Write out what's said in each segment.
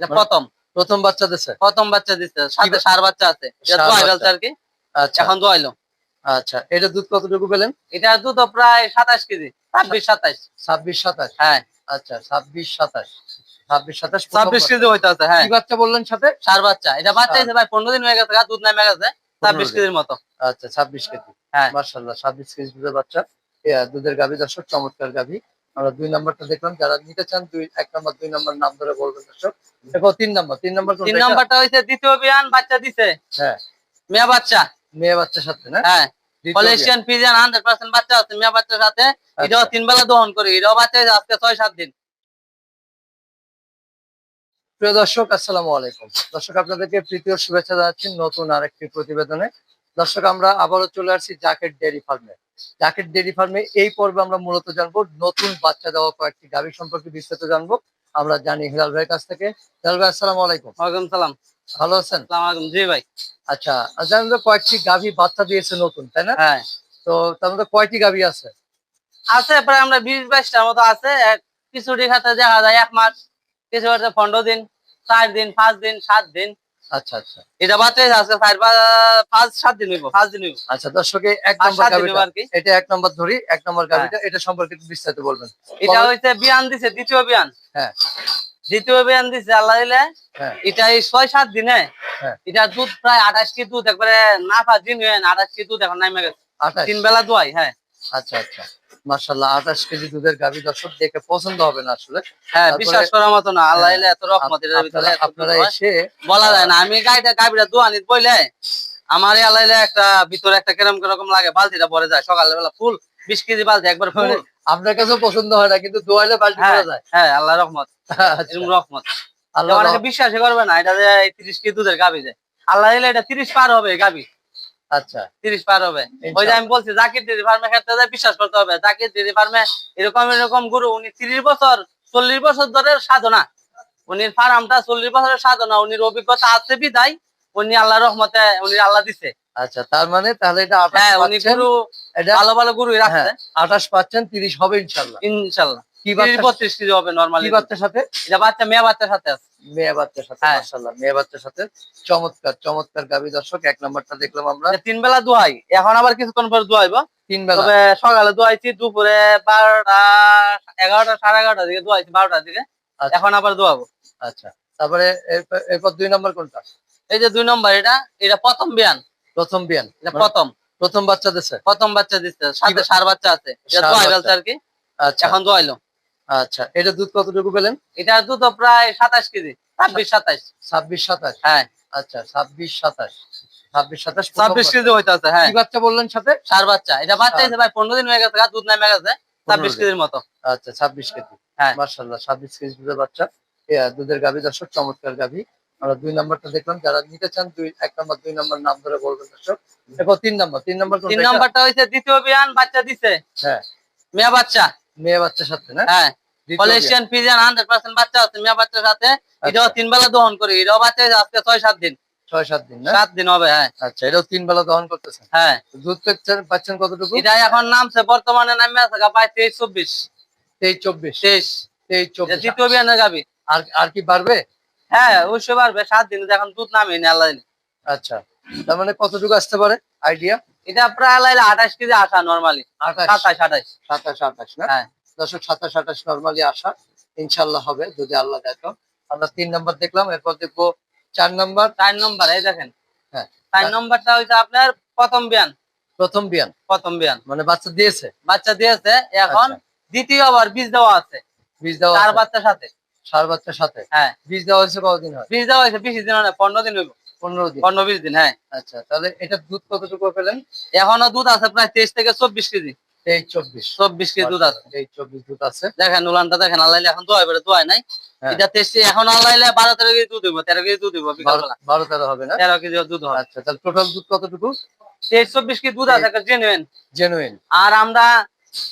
এটা প্রথম। প্রথম বাচ্চা দিছে? প্রথম বাচ্চা দিচ্ছে সাথে সার বাচ্চা আছে। আর কি আচ্ছা। এখন দোয়াইলো আচ্ছা এটা দুধ কতটুকু পেলেন? এটা দুধ প্রায় সাতাশ কেজি ছাব্বিশ সাতাশ। ছাব্বিশ সাতাশ? হ্যাঁ। আচ্ছা ছাব্বিশ সাতাশ। ছাব্বিশ সাতাশ ছাব্বিশ কেজি হইতে আছে হ্যাঁ। বাচ্চা বললেন সাথে? সার বাচ্চা। এটা বাচ্চা ভাই পনেরো দিন হয়ে গেছে দুধ নামে গেছে ছাব্বিশ কেজির মতো। আচ্ছা ছাব্বিশ কেজি। হ্যাঁ। মার্শাল্লাহ ছাব্বিশ কেজি দুধের বাচ্চা। দুধের গাভী দর্শক চমৎকার গাভী। আমরা দুই নাম্বারটা দেখলাম যারা নিতে চান দুই এক নাম্বার দুই নাম্বার নাম ধরে বলবেন দর্শক। দেখো তিন নাম্বার তিন নাম্বার তিন? নম্বরটা হয়েছে দ্বিতীয় বিয়ান বাচ্চা দিছে। হ্যাঁ। মেয়া বাচ্চা। মেয়ে বাচ্চার সাথে না? হ্যাঁ। পিজিয়ান হান্ড্রেড পার্সেন্ট বাচ্চা আছে মেয়া বাচ্চার সাথে। এটাও আচ্ছা। তিন বেলা দহন করি এটাও বাচ্চা আজকে ছয় সাত দিন। প্রিয় দর্শক আসসালামু আলাইকুম। দর্শক আপনাদেরকে তৃতীয় শুভেচ্ছা জানাচ্ছি নতুন আরেকটি প্রতিবেদনে। দর্শক আমরা আবারও চলে আসছি জাকেট ডেয়ারি ফার্মে। জাকেট ডেয়ারি ফার্মে এই পর্বে আমরা মূলত জানব নতুন বাচ্চা দেওয়া কয়েকটি গাভী সম্পর্কে বিস্তারিত জানব। আমরা জানি হিলাল ভাইয়ের কাছ থেকে। হিলাল ভাই আসসালামু আলাইকুম। ওয়ালাইকুম সালাম। ভালো আছেন? আলাইকুম। জি ভাই। আচ্ছা জানেন তো কয়েকটি গাভী বাচ্চা দিয়েছে নতুন তাই না? হ্যাঁ। তো তার মধ্যে কয়টি গাভী আছে? আছে প্রায় আমরা বিশ বাইশটার মতো আছে। কিছুটি খাতে দেখা যায় এক মাস কিছু পনেরো দিন চার দিন পাঁচ দিন সাত দিন। আচ্ছা আচ্ছা। এটা বাচ্চা চার পাঁচ সাত দিন হইব। পাঁচ দিন হইব। আচ্ছা দর্শকে এক নম্বর এটা এক নম্বর ধরি এক নম্বর গাভীটা এটা সম্পর্কে বিস্তারিত বলবেন। এটা বলো। হইছে বিয়ান দিছে দ্বিতীয় বিয়ান। হ্যাঁ। দ্বিতীয় বিয়ান দিছে আল্লাহ দিলে হ্যাঁ। এটা এই ছয় সাত দিনে হ্যাঁ। এটা দুধ প্রায় আঠাশ কি দুধ একবারে দিন আঠাশ কি দুধ এখন নামে গেছে। তিন বেলা দোয়াই হ্যাঁ। আচ্ছা আচ্ছা। মার্শাল্লাহ আঠাশ কেজি দুধের গাভী দর্শক দেখে পছন্দ হবে না আসলে। হ্যাঁ বিশ্বাস করার মতো না আল্লাহ হ্যাঁ। এলে এত ভিতরে আপনারা। এসে বলা যায় না আমি গাইটা গাবিটা দোয়ানিত বইলে আমার আল্লাহ এলে একটা ভিতরে একটা কেরম কেরকম লাগে বালতিটা ভরে যায় সকালবেলা ফুল বিশ কেজি বালতি একবার ফুল আপনার কাছেও পছন্দ হয় না কিন্তু দোয়াইলে বাল্টি হ্যাঁ যায়। হ্যাঁ আল্লাহ রহমত আচ্ছা, রহমত। আল্লাহ বিশ্বাসই করবে না এটা যে তিরিশ কেজি দুধের গাবি যায় আল্লাহ এলে এটা তিরিশ পার হবে গাবি আচ্ছা। তিরিশ পার হবে। ওই যে আমি বলছি জাকির ক্ষেত্রে বিশ্বাস করতে হবে। জাকির ফার্মে এরকম এরকম গরু উনি তিরিশ বছর চল্লিশ বছর ধরে সাধনা। ফার্মটা চল্লিশ বছরের সাধনা উনির অভিজ্ঞতা আছে বিদায়। উনি আল্লাহ রহমতে উনি আল্লাহ দিছে। আচ্ছা তার মানে তাহলে এটা হ্যাঁ ভালো ভালো গরু রাখছে। হ্যাঁ আঠাশ পাচ্ছেন তিরিশ হবে ইনশাল্লাহ। ইনশাল্লাহ। কি তিরিশ বাচ্চা বত্রিশ কেজি হবে নর্মালি কি বাচ্চার সাথে? এটা বাচ্চা মেয়ে বাচ্চার সাথে আছে। মেয়ে বাচ্চার সাথে হ্যাঁ। মেয়ে বাচ্চার সাথে। চমৎকার চমৎকার দর্শক এক নম্বরটা দেখলাম আমরা। তিন বেলা দোয়াই এখন আবার কিছুক্ষণ পর দোয়াইব তিন বেলা। তবে সকালে দোয়াইছি দুপুরে বারোটা এগারোটা সাড়ে এগারোটার দিকে দোয়াইছি বারোটার দিকে। আচ্ছা। এখন আবার দোয়াবো আচ্ছা। তারপরে এরপর- দুই নম্বর কোনটা? এই যে দুই নম্বর এটা এটা প্রথম বিয়ান। প্রথম বিয়ান। এটা প্রথম। প্রথম বাচ্চা দিছে। প্রথম বাচ্চা দিচ্ছে সাথে সার বাচ্চা আছে। এটা দোয়াই বাচ্চা। আর কি। আচ্ছা। এখন দোয়াইলো আচ্ছা এটা দুধ কতটুকু পেলেন? এটা দুধ প্রায় সাতাশ কেজি। ছাব্বিশ সাতাশ। ছাব্বিশ সাতাশ? হ্যাঁ। আচ্ছা ছাব্বিশ সাতাশ। ছাব্বিশ সাতাশ ছাব্বিশ কেজি হইতে আছে হ্যাঁ বাচ্চা বললেন সাথে? সার বাচ্চা। এটা বাচ্চা। ভাই পনেরো দিন হয়ে গেছে দুধ নামে গেছে ছাব্বিশ কেজির মতো। আচ্ছা ছাব্বিশ কেজি। হ্যাঁ। মার্শাল্লাহ ছাব্বিশ কেজি দুধের বাচ্চা। দুধের গাভী দর্শক চমৎকার গাভী। আমরা দুই নম্বরটা দেখলাম যারা নিতে চান দুই এক নম্বর দুই নম্বর নাম ধরে বলবেন দর্শক। এরপর তিন নম্বর তিন নম্বর তিন? নম্বরটা হয়েছে দ্বিতীয় বিয়ান বাচ্চা দিছে। হ্যাঁ। মেয়ে বাচ্চা। মেয়ে বাচ্চার সাথে না? হ্যাঁ। পলিশিয়ান পিজিয়ান হান্ড্রেড পার্সেন্ট বাচ্চা আছে মেয়ে বাচ্চার সাথে এটাও আচ্ছা। তিন বেলা দহন করি এটাও বাচ্চা আজকে ছয় সাত দিন। ছয় সাত দিন না? সাত দিন হবে হ্যাঁ। আচ্ছা এটাও তিন বেলা দহন করতেছেন? হ্যাঁ। দুধ পাচ্ছেন পাচ্ছেন কতটুকু? এটা এখন নামছে বর্তমানে নামে আছে গা তেইশ চব্বিশ। তেইশ চব্বিশ। তেইশ। তেইশ চব্বিশ। দ্বিতীয় বিয়ানের গাবি? আর আর কি বাড়বে? হ্যাঁ অবশ্যই পারবে সাত দিন এখন দুধ নামে নি আল্লাহ আচ্ছা তার মানে কতটুকু আসতে পারে? আইডিয়া এটা প্রায় আঠাশ কেজি আসা নর্মালি আঠাশ। সাতাশ আঠাশ। সাতাশ আঠাশ না? হ্যাঁ। দশক সাতাশ আঠাশ নর্মালি আসা ইনশাল্লাহ হবে যদি আল্লাহ দেখো। আমরা তিন নম্বর দেখলাম এরপর দেখব চার নম্বর চার নম্বর এই দেখেন। হ্যাঁ চার নম্বরটা হচ্ছে আপনার প্রথম বিয়ান। প্রথম বিয়ান। প্রথম বিয়ান। মানে বাচ্চা দিয়েছে। বাচ্চা দিয়েছে এখন আচ্ছা। দ্বিতীয় আবার বীজ দেওয়া আছে। বীজ দেওয়া চার বাচ্চার সাথে। সার বাচ্চার সাথে। হ্যাঁ। বীজ দেওয়া হয়েছে কতদিন হয়? বীজ দেওয়া হয়েছে বেশি দিন হয় পনেরো দিন হইব। পনেরো দিন। পনেরো বিশ দিন হ্যাঁ। আচ্ছা তাহলে এটা দুধ কতটুকু পেলেন? এখনও দুধ আছে প্রায় তেইশ থেকে চব্বিশ কেজি। চব্বিশ। চব্বিশ কেজি দুধ আছে। চব্বিশ দুধ আছে। দেখেন উলানটা দেখেন আল্লাহ এখন দোয়াই নাই। হ্যাঁ। এটা এখন আল্লাহ বারো তেরো কেজি দুধ হইব তেরো কেজি দুধ বারো তেরো হবে না? তেরো কেজি দুধ হবে। আচ্ছা তাহলে টোটাল দুধ কতটুকু? তেইশ চব্বিশ কেজি দুধ আছে জেনুইন জেনুইন আর আমরা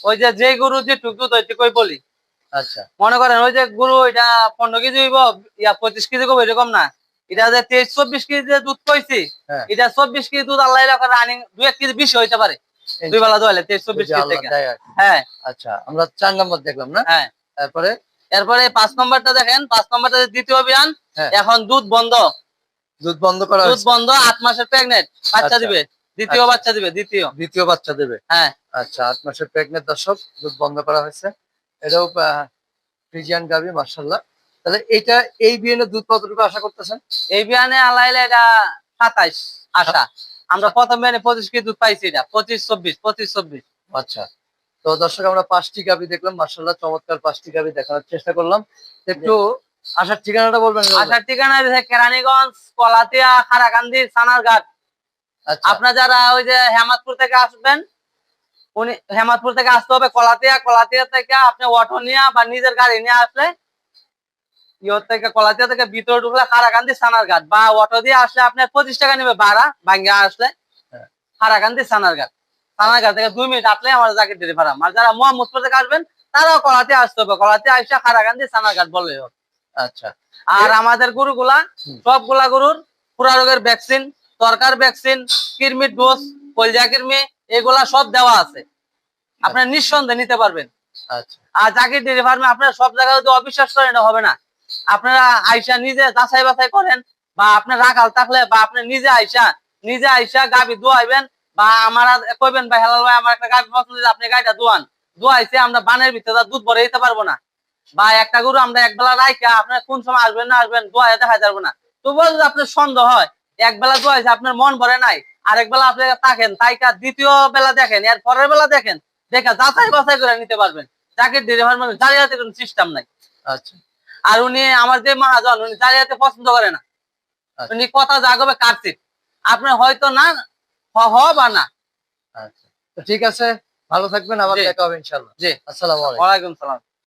ওই যে যে গরু যে টুক দুধ হইতে কই বলি। আচ্ছা। মনে করেন ওই যে গরু এটা পনেরো কেজি হইব ইয়া পঁচিশ কেজি কব এরকম না। এটা যে তেইশ চব্বিশ কেজি দুধ কইছি হ্যাঁ। এটা চব্বিশ কেজি দুধ আল্লাহ রানিং দুই এক কেজি বেশি হইতে পারে। দুই বেলা দোয়ালে তেইশ চব্বিশ। হ্যাঁ। আচ্ছা আমরা চার নম্বর দেখলাম না? হ্যাঁ। তারপরে? এরপরে পাঁচ নম্বরটা দেখেন পাঁচ নম্বরটা দ্বিতীয় বিয়ান হ্যাঁ। এখন দুধ বন্ধ। দুধ বন্ধ করা দুধ বন্ধ আট মাসের প্রেগনেন্ট বাচ্চা আচ্ছা। দিবে দ্বিতীয় আচ্ছা। বাচ্চা দিবে দ্বিতীয়। দ্বিতীয় বাচ্চা দেবে। হ্যাঁ। আচ্ছা আট মাসের প্রেগনেন্ট দর্শক দুধ বন্ধ করা হয়েছে। এটাও ফ্রিজিয়ান গাবি মার্শাল্লাহ তাহলে এটা এই বিয়ের দুধ কতটুকু আশা করতেছেন? এই বিয়ানে আলাইলে এটা সাতাইশ আশা। আমরা প্রথম বিয়ানে পঁচিশ কেজি দুধ পাইছি এটা পঁচিশ চব্বিশ পঁচিশ চব্বিশ। আচ্ছা। তো দর্শক আমরা পাঁচটি গাবি দেখলাম মার্শাল্লাহ চমৎকার পাঁচটি গাবি দেখানোর চেষ্টা করলাম। একটু আসার ঠিকানাটা বলবেন আসার ঠিকানা কেরানীগঞ্জ কলাতিয়া খারাকান্দি সানারঘাট। আচ্ছা। আপনার যারা ওই যে হেমাদপুর থেকে আসবেন উনি হেমাদপুর থেকে আসতে হবে কলাতিয়া। কলাতিয়া থেকে আপনি অটো নিয়ে বা নিজের গাড়ি নিয়ে আসলে ইয়োর থেকে কলাতিয়া থেকে ভিতরে ঢুকলে খারাকান্দি সানারঘাট বা অটো দিয়ে আসলে আপনার পঁচিশ টাকা নেবে ভাড়া ভাঙ্গা আসলে হ্যাঁ। খারাকান্দি সানারঘাট সানারঘাট থেকে দুই মিনিট আসলে আমার জাকির ডেরি ভাড়া আর যারা মোহাম্মদপুর থেকে আসবেন তারাও কলাতে আসতে হবে। কলাতে আসলে খারাকান্দি সানারঘাট বললে হবে। আচ্ছা। আর আমাদের গরুগুলা হুম। সবগুলা গরুর পুরা রোগের ভ্যাকসিন তরকার ভ্যাকসিন কিরমির ডোজ কলজা কিরমি এগুলা সব দেওয়া আছে। আপনার নিঃসন্দেহে নিতে পারবেন। আচ্ছা। আর চাকরি ডেরি ফার্মে আপনার সব জায়গায় যদি অবিশ্বাস করেন হবে না। আপনারা আইসা নিজে যাচাই বাছাই করেন, বা আপনার রাখাল থাকলে, বা আপনি নিজে আইসা নিজে আইসা গাবি দোয়াইবেন বা আমার কইবেন, ভাই, হেলাল ভাই, আমার একটা গাবি পছন্দ আপনি গাড়িটা দোয়ান দোয়াইছে আমরা বানের ভিতরে দুধ ভরে দিতে পারব না। বা একটা গরু আমরা একবেলা রাইখা আপনার কোন সময় আসবেন না আসবেন দোয়া দেখা যাবে না। তবুও যদি আপনার সন্দেহ হয় এক বেলা দোয়াইছে আপনার মন ভরে নাই আরেক বেলা আপনি থাকেন, তাইকা দ্বিতীয় বেলা দেখেন, এর পরের বেলা দেখেন, দেখা যাচাই বাছাই করে নিতে পারবেন। চাকরির ডেলিভারি মানে জালিয়াতে কোনো সিস্টেম নাই। আচ্ছা। আর উনি আমার যে মহাজন উনি জালিয়াতে পছন্দ করে না। আচ্ছা। উনি কথা জাগবে কাটছে। আপনার হয়তো না হ- বা না। আচ্ছা। ঠিক আছে ভালো থাকবেন আবার। দেখা হবে ইনশাল্লাহ জি। আসসালামু আলাইকুম। সালাম।